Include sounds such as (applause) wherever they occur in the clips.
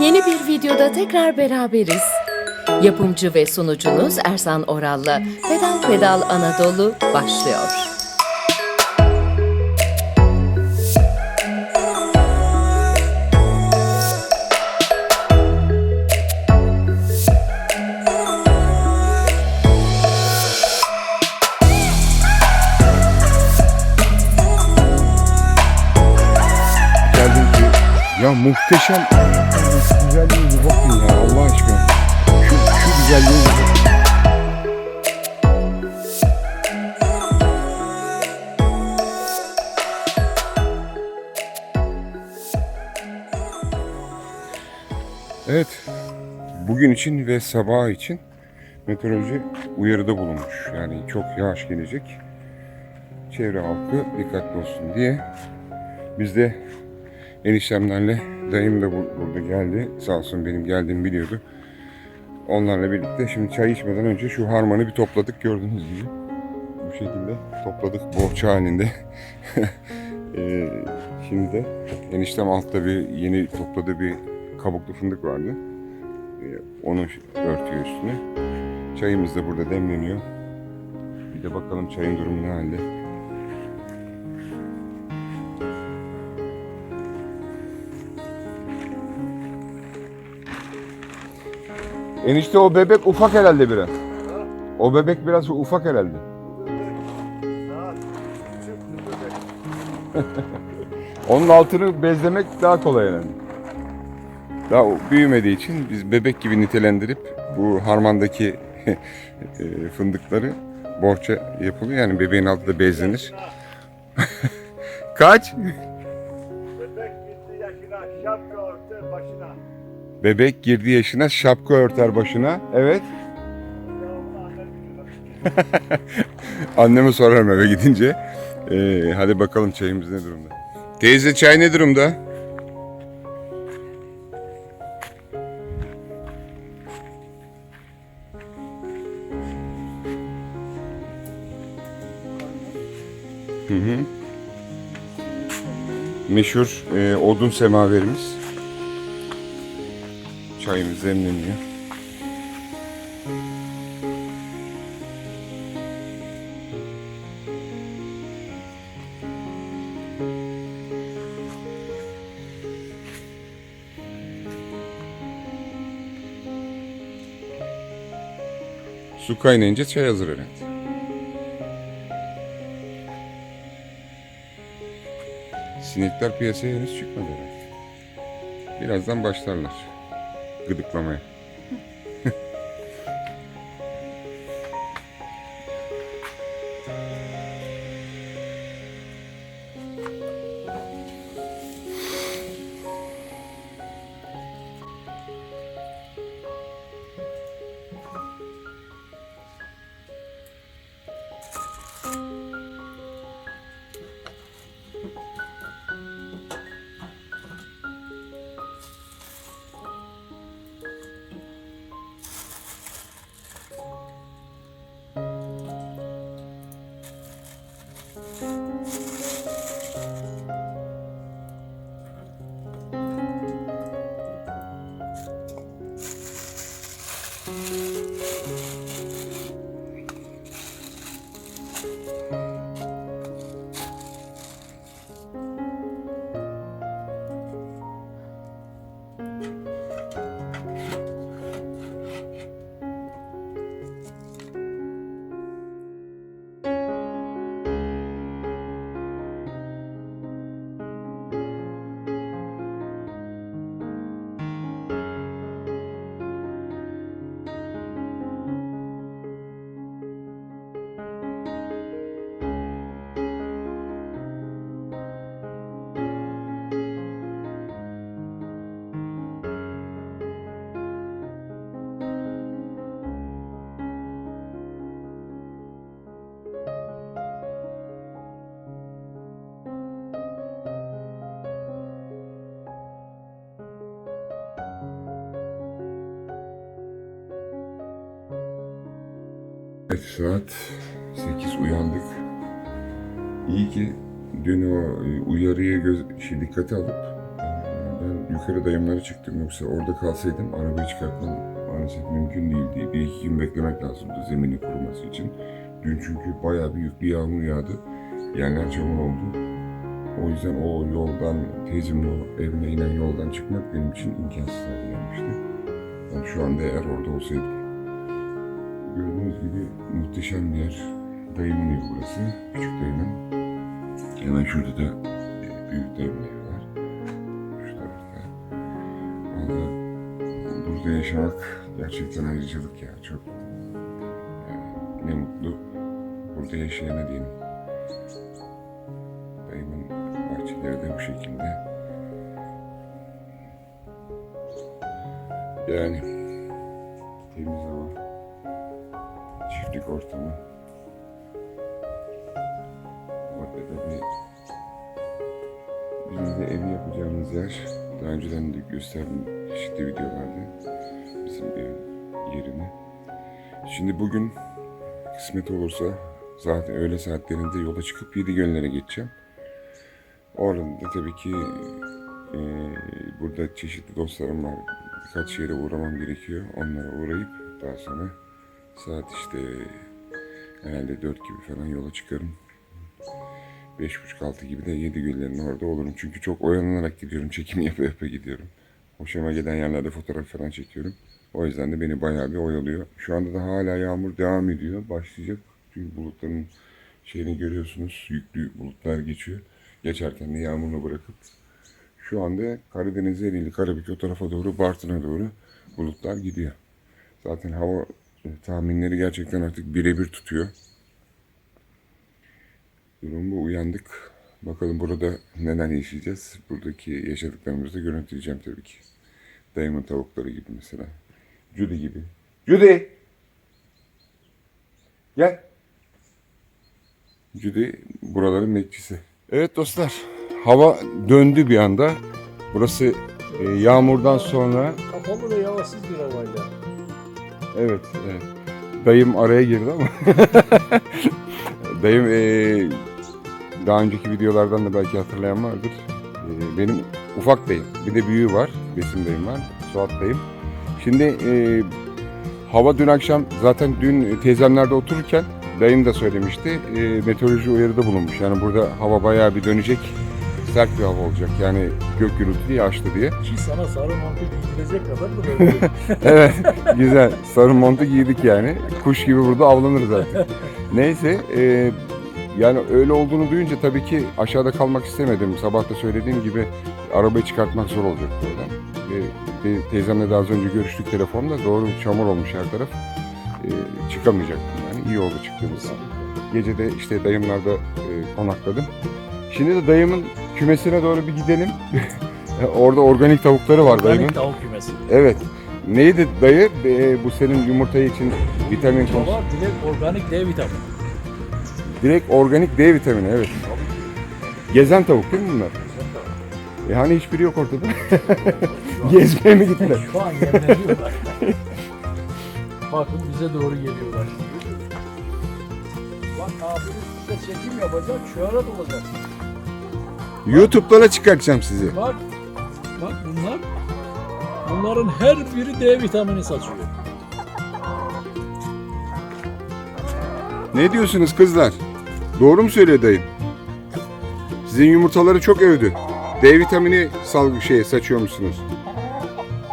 Yeni bir videoda tekrar beraberiz. Yapımcı ve sunucunuz Ersan Oral'la Pedal Pedal Anadolu başlıyor. Muhteşem güzelliğe bir bakın ya Allah aşkına. Şu, şu güzelliğe bir bakın. Evet. Bugün için ve sabah için meteoroloji uyarıda bulunmuş. Yani çok yağış gelecek. Çevre halkı dikkatli olsun diye biz de eniştemlerle dayım da bu- burada geldi. Sağ olsun benim geldiğimi biliyordu. Onlarla birlikte şimdi çay içmeden önce şu harmanı bir topladık gördüğünüz gibi. Bu şekilde topladık bohça halinde. (laughs) Ee, şimdi de eniştem altta bir yeni topladığı bir kabuklu fındık vardı. Ee, onu örtüyor üstüne. Çayımız da burada demleniyor. Bir de bakalım çayın durumu ne halde. Enişte o bebek ufak herhalde biraz. O bebek biraz ufak herhalde. (laughs) Onun altını bezlemek daha kolay herhalde. Daha büyümediği için biz bebek gibi nitelendirip bu harmandaki (laughs) e, fındıkları borça yapılıyor. Yani bebeğin altı da bezlenir. (laughs) Kaç? Bebek girdi yaşına şapka örter başına. Evet. (laughs) Anneme sorarım eve gidince. Ee, hadi bakalım çayımız ne durumda? Teyze çay ne durumda? Hı hı. Meşhur e, odun semaverimiz. Çayımız demleniyor. Su kaynayınca çay hazır herhalde. Sinekler piyasaya henüz çıkmadı herhalde. Birazdan başlarlar gıdıklamaya. Saat 8 uyandık. İyi ki dün o e, uyarıya göz, şey, dikkate alıp e, ben yukarı dayımlara çıktım yoksa orada kalsaydım arabayı çıkartmam maalesef mümkün değildi. Bir iki gün beklemek lazımdı zemini kuruması için. Dün çünkü bayağı bir yağmur yağdı. Yerler çamur oldu. O yüzden o yoldan, teyzemin o evine inen yoldan çıkmak benim için imkansız hale gelmişti. Ben şu anda eğer orada olsaydım. Gördüğünüz gibi muhteşem bir yer. Dayımın evi burası. Küçük dayımın. Hemen şurada da e, büyük dayımın evi var. Şu tarafta. Valla burada yaşamak gerçekten ayrıcalık ya. Çok yani ne mutlu burada yaşayana diyeyim. Dayımın bahçeleri de bu şekilde. Yani temiz hava, çiftlik ortamı. Orada da bir bizim de evi yapacağımız yer. Daha önceden de gösterdim çeşitli videolarda bizim ev yerini. Şimdi bugün kısmet olursa zaten öğle saatlerinde yola çıkıp yedi gönlere geçeceğim. Orada da tabii ki e, burada çeşitli dostlarım var. Birkaç yere uğramam gerekiyor. Onlara uğrayıp daha sonra saat işte herhalde dört gibi falan yola çıkarım. Beş buçuk altı gibi de yedi göllerin orada olurum. Çünkü çok oyalanarak gidiyorum. Çekim (laughs) yapa yapa gidiyorum. Hoşuma giden yerlerde fotoğraf falan çekiyorum. O yüzden de beni bayağı bir oyalıyor. Şu anda da hala yağmur devam ediyor. Başlayacak. Çünkü bulutların şeyini görüyorsunuz. Yüklü bulutlar geçiyor. Geçerken de yağmurunu bırakıp şu anda Karadeniz Ereğli, Karabük o tarafa doğru, Bartın'a doğru bulutlar gidiyor. Zaten hava tahminleri gerçekten artık birebir tutuyor. Durum bu. Uyandık. Bakalım burada neler yaşayacağız. Buradaki yaşadıklarımızı da görüntüleyeceğim tabii ki. Dayımın tavukları gibi mesela. Judy gibi. Judy! Gel. Judy buraların bekçisi. Evet dostlar. Hava döndü bir anda. Burası e, yağmurdan sonra Kapalı ve yavaşsız bir havayla. Evet, evet. Dayım araya girdi ama. (laughs) Dayım eee, daha önceki videolardan da belki hatırlayan vardır. Eee, benim ufak dayım. Bir de büyüğü var. Besim dayım var. Suat dayım. Şimdi eee, hava dün akşam zaten dün teyzemlerde otururken dayım da söylemişti. eee, meteoroloji uyarıda bulunmuş. Yani burada hava bayağı bir dönecek. Sert bir hava olacak. Yani gök gürültülü yağışlı diye. Ki sana sarı mantı giydirecek kadar da (laughs) böyle. evet güzel. Sarı montu giydik yani. Kuş gibi burada avlanırız artık. (laughs) Neyse e, yani öyle olduğunu duyunca tabii ki aşağıda kalmak istemedim. Sabah da söylediğim gibi arabayı çıkartmak zor olacak buradan. Ve te- teyzemle daha az önce görüştük telefonda. Doğru çamur olmuş her taraf. E, çıkamayacaktım yani. İyi oldu çıktığımız. Gece de işte dayımlarda e, konakladım. Şimdi de dayımın kümesine doğru bir gidelim. (laughs) Orada organik tavukları var. Organik tavuk kümesi. Evet. Neydi dayı? Ee, bu senin yumurta için vitamin konusu. Baba direkt organik D vitamini. Direkt organik D vitamini evet. Gezen tavuk değil mi bunlar? E hani hiçbiri yok ortada. (laughs) Gezmeye mi gittiler? Şu an yemleniyorlar. Bakın bize doğru geliyorlar. Bak abiniz size çekim yapacak, şöhret olacaksın. YouTube'lara çıkartacağım sizi. Bak, bak bunlar, bunların her biri D vitamini saçıyor. Ne diyorsunuz kızlar? Doğru mu söylüyor dayım? Sizin yumurtaları çok övdü. D vitamini salgı şey saçıyormuşsunuz.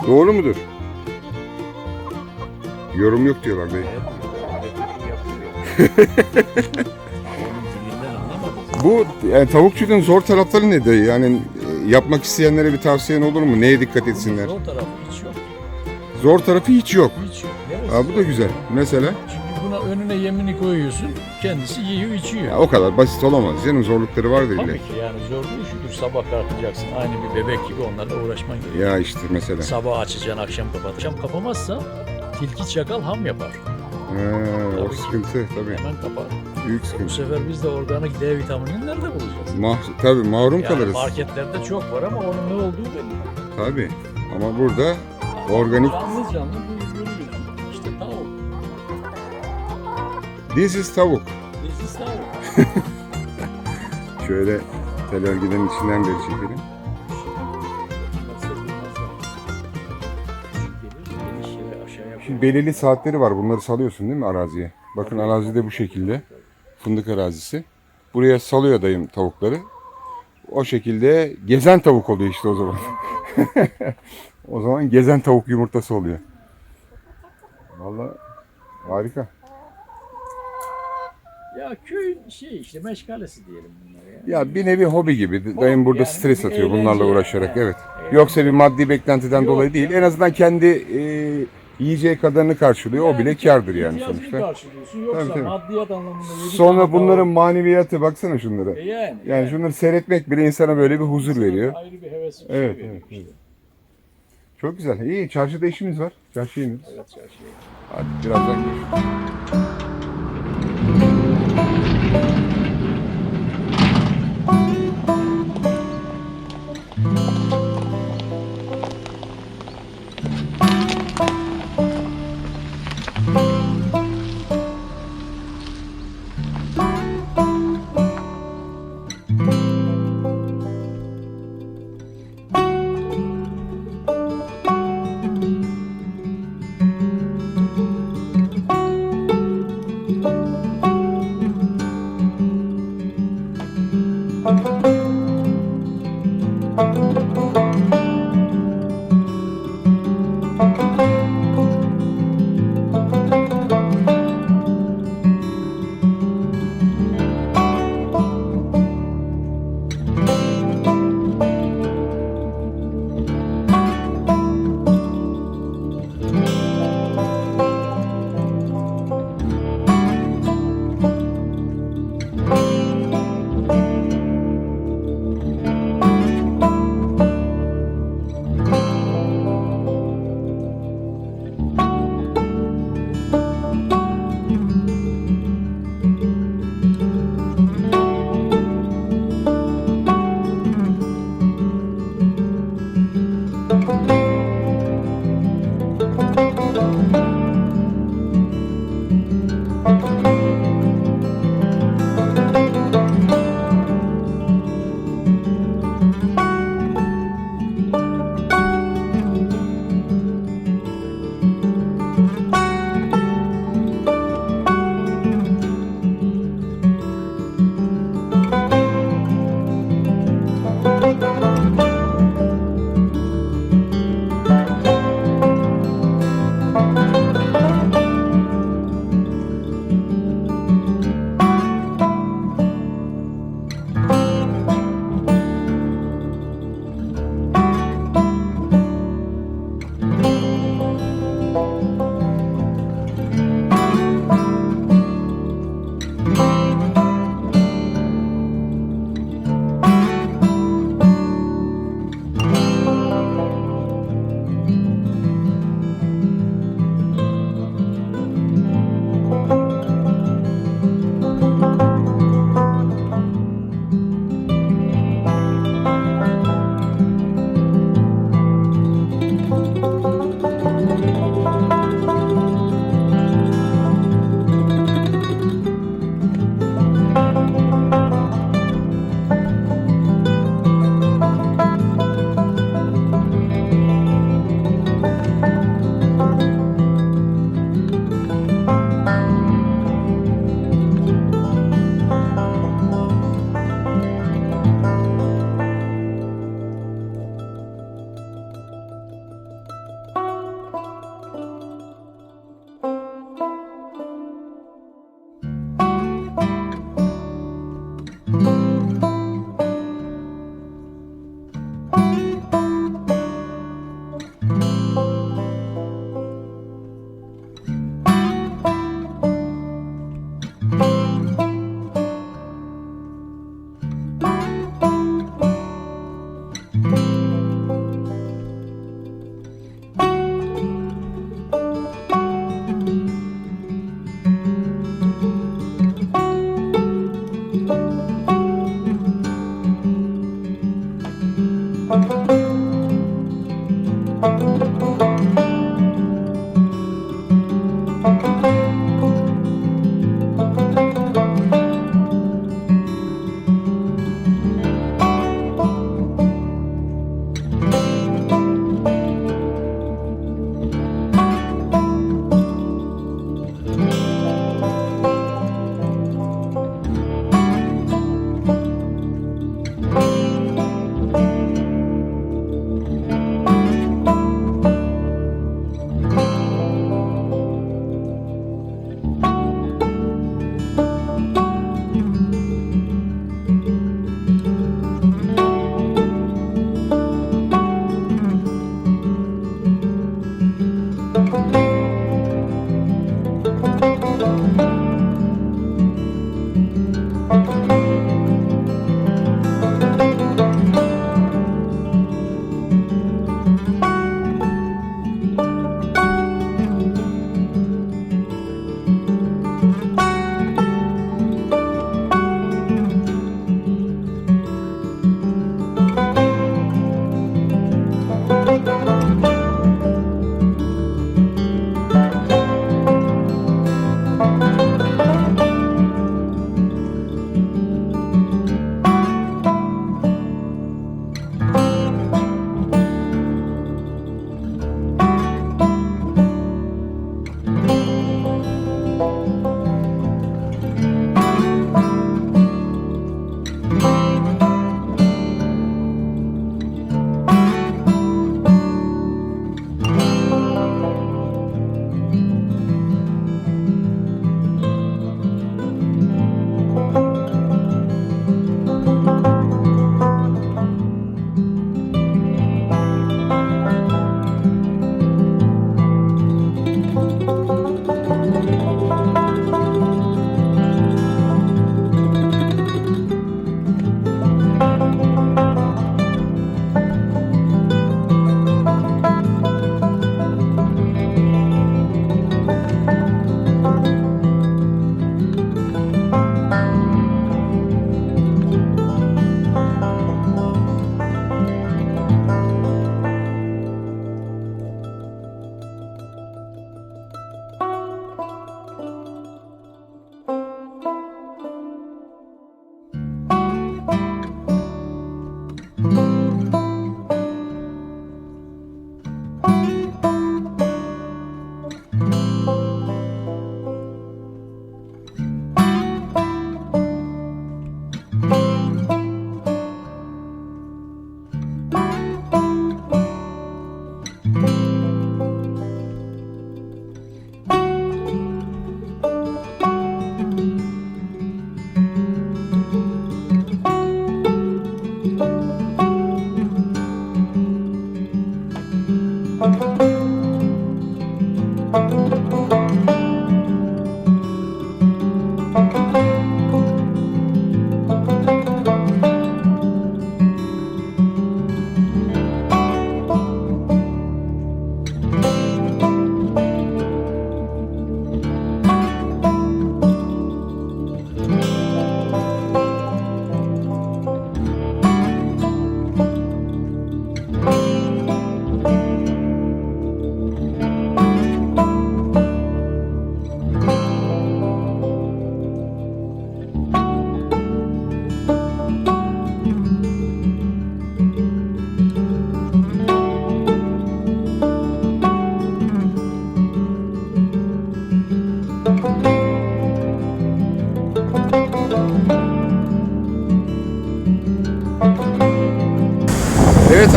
Doğru mudur? Yorum yok diyorlar dayı. Onun dilinden anlamadım. Bu yani tavukçuluğun zor tarafları ne dayı? Yani e, yapmak isteyenlere bir tavsiyen olur mu? Neye dikkat etsinler? Zor tarafı hiç yok. Zor tarafı hiç yok. Hiç yok. Neresi? Aa, bu da güzel. Mesela Çünkü buna önüne yemini koyuyorsun, kendisi yiyor içiyor. ya o kadar basit olamaz canım. Zorlukları var değil. Tabii ki yani zor değil şudur sabah kalkacaksın aynı bir bebek gibi onlarla uğraşman gerekiyor. Ya işte mesela. Sabah açacaksın akşam kapatacaksın. Kapamazsa tilki çakal ham yapar. Ha, o sıkıntı tabii. Hemen kapar. Büyük Bu sıkıntı. sefer biz de organik D vitaminini nerede bulacağız? Mah tabii mahrum Yani kalırız. marketlerde çok var ama onun ne olduğu belli. Tabii. Ama burada organik. Canlı canlı bu görüyorsun. İşte tavuk. This is tavuk. This is tavuk. (laughs) Şöyle tel örgülerin içinden beri çekelim. Şimdi belirli saatleri var. Bunları salıyorsun değil mi araziye? Bakın arazi de bu şekilde. Fındık arazisi. Buraya salıyor dayım tavukları. O şekilde gezen tavuk oluyor işte o zaman. (laughs) o zaman gezen tavuk yumurtası oluyor. Vallahi harika. Ya köyün şey işte meşgalesi diyelim bunlara ya. Ya bir nevi hobi gibi. Dayım burada yani stres atıyor bunlarla uğraşarak. yani. Evet. Eğlence. Yoksa bir maddi beklentiden Yok dolayı değil. ya. En azından kendi e, yiyeceği kadarını karşılıyor. o bile kardır yani sonuçta. karşılıyorsun. Yoksa Tabii, tabii. maddiyat anlamında Sonra bunların daha- maneviyatı baksana şunlara. E yani, Yani şunları seyretmek bile insana böyle bir huzur veriyor. Ayrı bir heves bir Evet, şey evet, işte. evet. Çok güzel. İyi çarşıda işimiz var. Çarşıya iniyoruz. Evet, çarşıya. Hadi birazdan görüşürüz. thank you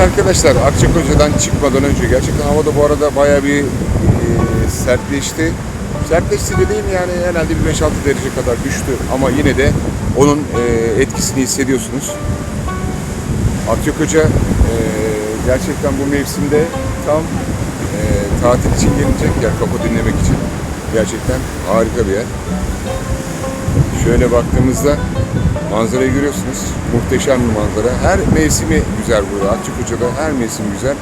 Arkadaşlar Akçakoca'dan çıkmadan önce gerçekten havada bu arada bayağı bir e, sertleşti. Sertleşti dediğim yani herhalde bir 5-6 derece kadar düştü ama yine de onun e, etkisini hissediyorsunuz. Akçakoca e, gerçekten bu mevsimde tam e, tatil için gelecek yer, kafa dinlemek için. Gerçekten harika bir yer. Şöyle baktığımızda manzarayı görüyorsunuz. Muhteşem bir manzara. Her mevsimi güzel burada. Akçakoca'da her mevsim güzel.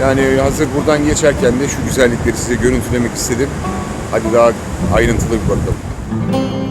Yani hazır buradan geçerken de şu güzellikleri size görüntülemek istedim. Hadi daha ayrıntılı bir bakalım.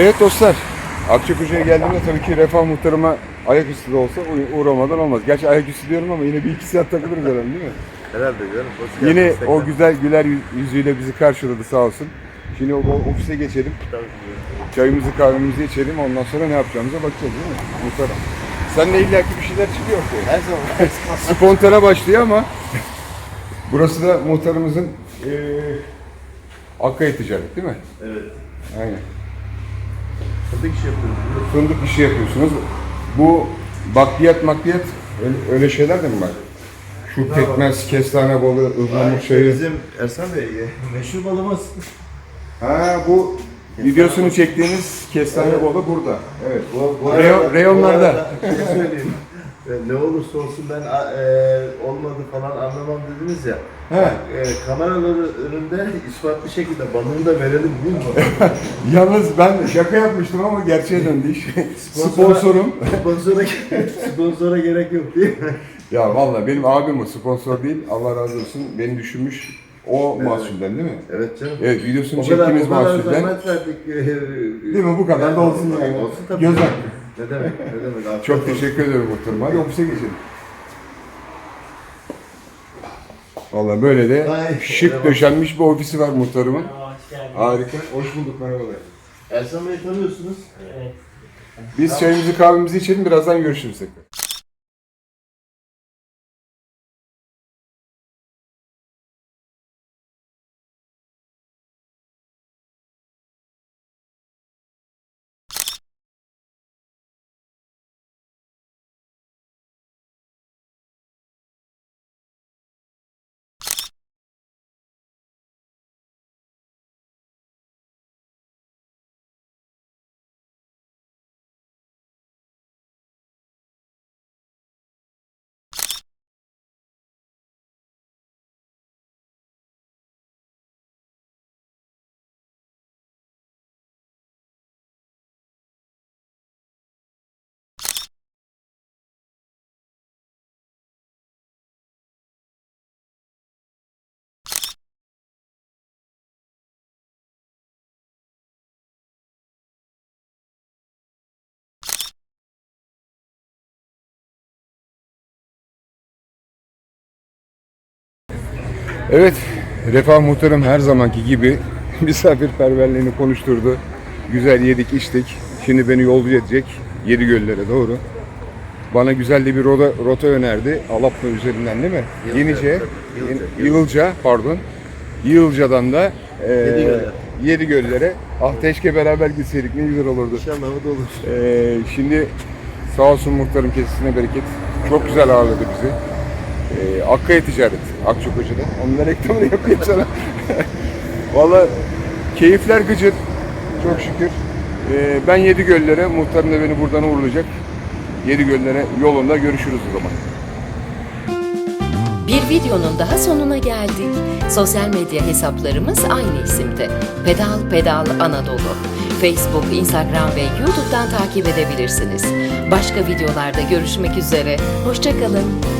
Evet dostlar. Akçakoca'ya geldiğimde tabii ki Refah muhtarıma ayaküstü de olsa uğramadan olmaz. Gerçi ayaküstü diyorum ama yine bir iki saat takılırız herhalde değil mi? Herhalde canım. Hoş Yine o güzel güler yüz- yüzüyle bizi karşıladı sağ olsun. Şimdi o, o ofise geçelim. Tabii ki. Çayımızı kahvemizi içelim. Ondan sonra ne yapacağımıza bakacağız değil mi? Muhtarım. Sen de illaki bir şeyler çıkıyor ortaya. Her zaman. (laughs) Spontane başlıyor ama burası da muhtarımızın eee Akkaya ticaret değil mi? evet. Aynen. Fındık iş yapıyoruz. biliyorsun. Fındık işi yapıyorsunuz. Bu bakliyat makliyat öyle, öyle şeyler de mi var? Şu pekmez, kestane balı, ıhlamur çayı. Bizim Ersan Bey e, meşhur balımız. Ha bu videosunu çektiğimiz kestane balı burada. Evet. Bu, bu Reyon- reyonlarda. bu arada söyleyeyim. E, ne olursa olsun ben e, olmadı falan anlamam dediniz ya. He. E, kameraların önünde ispatlı şekilde balını da verelim değil mi? (laughs) Yalnız ben şaka yapmıştım ama gerçeğe döndü iş. Sponsora- Sponsorum. sponsora, sponsora gerek yok değil mi? Ya vallahi benim abim o sponsor değil. Allah razı olsun. Beni düşünmüş o mahsulden değil mi? Evet canım. Evet videosunu O kadar, çektiğimiz o kadar mahsulden. zahmet verdik. Değil mi? Bu kadar da olsun yani. Olsun tabii. Göz hakkı. Ne demek, ne demek. Afiyet Çok olsun. teşekkür ederim muhtarım. Hadi ofise geçelim. Vallahi böyle de Ay, şık döşenmiş bir ofisi var muhtarımın. Harika. Hoş bulduk merhabalar. Ersan Bey'i tanıyorsunuz. Biz çayımızı kahvemizi içelim birazdan görüşürüz tekrar. Evet, Refah Muhtarım her zamanki gibi (laughs) misafirperverliğini konuşturdu. Güzel yedik, içtik. Şimdi beni yolcu edecek yedi göllere doğru. Bana güzel de bir rota, rota önerdi. Alaplı üzerinden değil mi? Yılca, Yenice. Yılca, Yeni- Yılca, pardon. Yılca'dan da e, Yedi göller. yedi göllere. Ah teşke beraber gitseydik ne güzel olurdu. İnşallah o da olur. Ee, şimdi sağ olsun muhtarım kesisine bereket. Çok güzel ağırladı bizi. Ee, Akkaya Ticaret, Akçakoca'da. Onun reklamını yapayım sana. (laughs) Valla keyifler gıcır. Çok şükür. Ee, ben Yedi Göllere, muhtarım da beni buradan uğurlayacak. Yedi Göllere yolunda görüşürüz o zaman. Bir videonun daha sonuna geldik. Sosyal medya hesaplarımız aynı isimde. Pedal Pedal Anadolu. Facebook, Instagram ve YouTube'dan takip edebilirsiniz. Başka videolarda görüşmek üzere. Hoşçakalın.